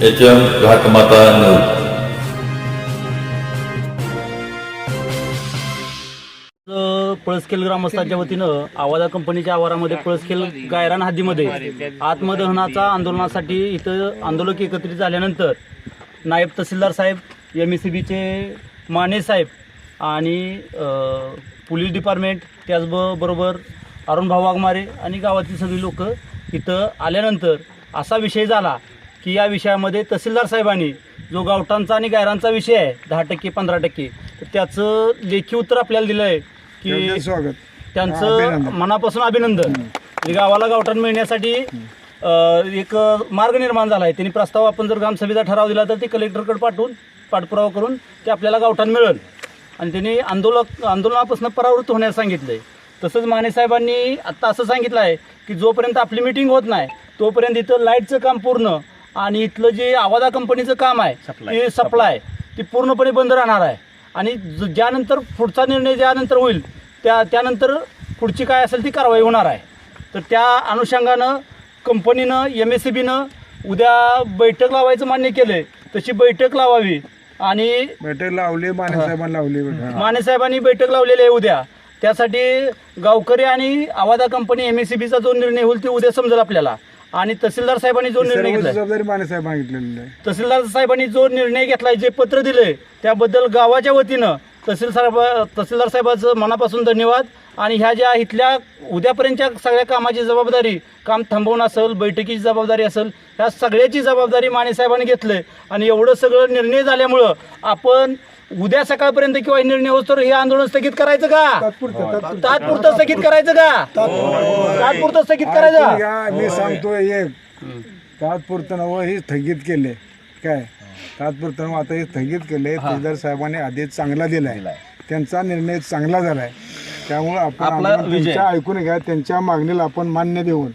H M Ghatmata news Palaskhel ग्रामस्थांच्या वतीनं आवाजा कंपनीच्या आवारामध्ये पळसखेल गायरान हद्दीमध्ये आत्मदहनाचा आंदोलनासाठी इथं आंदोलक एकत्रित झाल्यानंतर नायब तहसीलदार साहेब एम एस सी बीचे माने साहेब आणि पोलीस डिपार्टमेंट त्याचबरोबर अरुण भाऊ वाघमारे आणि गावातील सगळी लोक इथं आल्यानंतर असा विषय झाला की या विषयामध्ये तहसीलदार साहेबांनी जो गावठांचा आणि गायरांचा विषय आहे दहा टक्के पंधरा टक्के तर त्याचं लेखी उत्तर आपल्याला दिलं आहे की त्यांचं स्वागत. त्यांचं. मनापासून अभिनंदन. म्हणजे गावाला गावठाण मिळण्यासाठी अ, एक मार्ग निर्माण झाला आहे त्यांनी प्रस्ताव आपण जर ग्रामसभेचा ठराव दिला तर ते कलेक्टरकडे पाठवून पाठपुरावा करून ते आपल्याला गावठाण मिळेल. आणि त्यांनी आंदोलक आंदोलनापासून परावृत्त होण्यास सांगितलं आहे तसंच माने साहेबांनी आत्ता असं सांगितलं आहे की जोपर्यंत आपली मिटिंग होत नाही तोपर्यंत इथं लाईटचं काम पूर्ण आणि इथलं जे आवाजा कंपनीचं काम आहे ते सप्लाय ते पूर्णपणे बंद राहणार आहे. आणि ज- ज्यानंतर पुढचा निर्णय ज्यानंतर होईल त्या त्यानंतर पुढची काय असेल ती कारवाई होणार आहे. तर त्या अनुषंगानं कंपनीनं एम एस सी बीनं उद्या बैठक लावायचं मान्य केलं आहे तशी बैठक लावावी. आणि बैठक लावली माने साहेबांना लावली बैठक. माने साहेबांनी बैठक लावलेली आहे उद्या. त्यासाठी गावकरी आणि आवाजा कंपनी एम एस सी बीचा जो निर्णय होईल ते उद्या समजेल आपल्याला. आणि तहसीलदार साहेबांनी जो निर्णय सर्व घेतला जबाबदारी माने साहेब मागितलेली आहे तहसीलदार साहेबांनी जो निर्णय घेतलाय जे पत्र दिलंय त्याबद्दल गावाच्या वतीनं तहसील साहेब तहसीलदार साहेबाचं मनापासून धन्यवाद. आणि ह्या ज्या इथल्या उद्यापर्यंतच्या सगळ्या कामाची जबाबदारी काम थांबवणं असेल बैठकीची जबाबदारी असेल ह्या सगळ्याची जबाबदारी माने साहेबांनी घेतलंय. आणि एवढं सगळं निर्णय झाल्यामुळं आपण उद्या सकाळपर्यंत किंवा हे निर्णय होतो हे आंदोलन स्थगित करायचं का? तात्पुरतं तात्पुरतं. तात्पुरतं स्थगित करायचं का? तात्पुरतं. स्थगित करायचं? मी सांगतोय एक तात्पुरतं नवं हे स्थगित केले. काय? तात्पुरतं नवं आता हे स्थगित केले. तहसीलदार साहेबांनी आदेश चांगला दिलाय. त्यांचा निर्णय चांगला झालाय. त्यामुळे आपण आंदोलन. त्यांच्या ऐकून घ्या. त्यांच्या मागणीला आपण मान्य देऊन.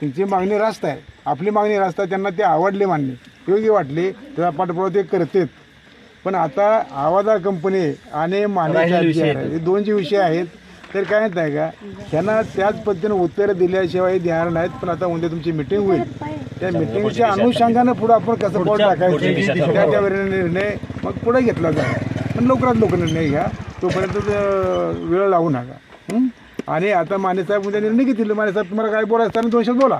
त्यांची मागणी रास्त आहे. आपली मागणी रास्त आहे. त्यांना ते आवडली मान्य. योग्य वाटली त्याचा पाठपुरावा ते करतेत. पण आता आवाजा कंपनी आणि माने. हे दोन जे विषय आहेत. तर काय माहीत आहे का? त्यांना त्याच पद्धतीने उत्तर दिल्याशिवाय देणार नाहीत पण आता उद्या तुमची मिटिंग होईल. त्या मिटिंगच्या अनुषंगानं पुढे आपण कसं पाऊल टाकायचं? त्या त्या वेळेला निर्णय मग पुढे घेतला जाईल. पण लवकरात लवकर निर्णय घ्या. तोपर्यंत वेळ लावू नका? आणि आता माने साहेब उद्या निर्णय घेतील. माने साहेब तुम्हाला काय बोलायचं असताना दोन शब्द बोला.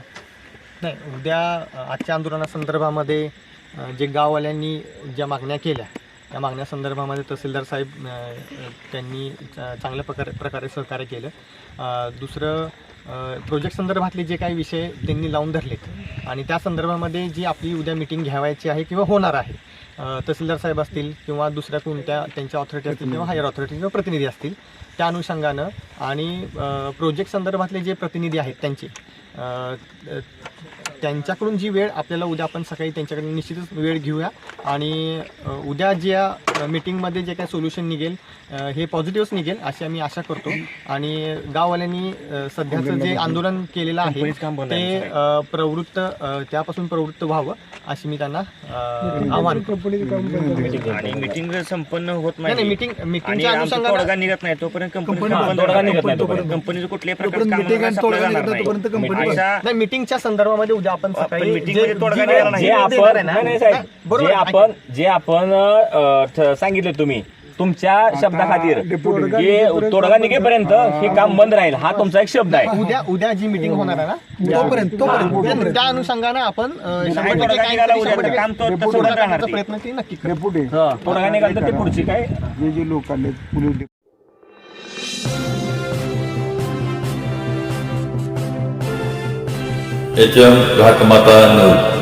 नाही उद्या आजच्या आंदोलनासंदर्भामध्ये जे गाववाल्यांनी ज्या मागण्या केल्या त्या मागण्या संदर्भामध्ये तहसीलदार साहेब त्यांनी चांगल्या प्रकारे प्रकारे सहकार्य केलं. दुसरं प्रोजेक्ट संदर्भातले जे काही विषय त्यांनी लावून धरलेत आणि त्या संदर्भामध्ये जी आपली उद्या मिटिंग घ्यावायची आहे किंवा होणार आहे तहसीलदार साहेब असतील किंवा दुसऱ्या कोणत्या त्यांच्या ऑथॉरिटी असतील किंवा हायर ऑथॉरिटी किंवा प्रतिनिधी असतील त्या अनुषंगानं आणि प्रोजेक्ट संदर्भातले जे प्रतिनिधी आहेत त्यांचे त्यांच्याकडून जी वेळ आपल्याला उद्या आपण सकाळी त्यांच्याकडे निश्चितच वेळ घेऊया. आणि उद्या ज्या मीटिंगमध्ये जे काही सोल्युशन निघेल हे पॉझिटिव्हच निघेल अशी आम्ही आशा करतो. आणि गाववाल्यांनी सध्याचं जे आंदोलन केलेलं आहे ते प्रवृत्त त्यापासून प्रवृत्त व्हावं अशी मी त्यांना आव्हान. आणि मीटिंग संपन्न होत नाही मीटिंग मीटिंगच्या अनुषंगाने निघत नाही तोपर्यंत कंपनी. कंपनीचं कुठल्याही प्रकारचं मीटिंगच्या संदर्भामध्ये उद्या आपण आपण सकाळी meeting जे- मध्ये तोडगा जी निघाला वेळ- नाही. जी जे वेळ आपण देणार आहे ना, नाही, नाही साहेब नाही, बरोबर जे आहे. आपण जे आपण अ, ठ- सांगितले तुम्ही तुमच्या शब्दाखातीर डेप्युटी की तोडगा निघेपर्यंत हे काम बंद राहील हा तुमचा एक शब्द आहे उद्या उद्या जी मीटिंग होणार आहे ना तोपर्यंत तोपर्यंत त्या- त्या अनुषंगाने आपण अ, शंभर नाही टक्के तोडगा काही निघाला तरी उद्या शंभर तर काम तो टक्के तसंच तोडगा राहणार काढण्याचा ते. प्रयत्न ती नक्की करू. तोडगा निघाला तर ते पुढची काय जे जे लोक आले police H M Ghatmata news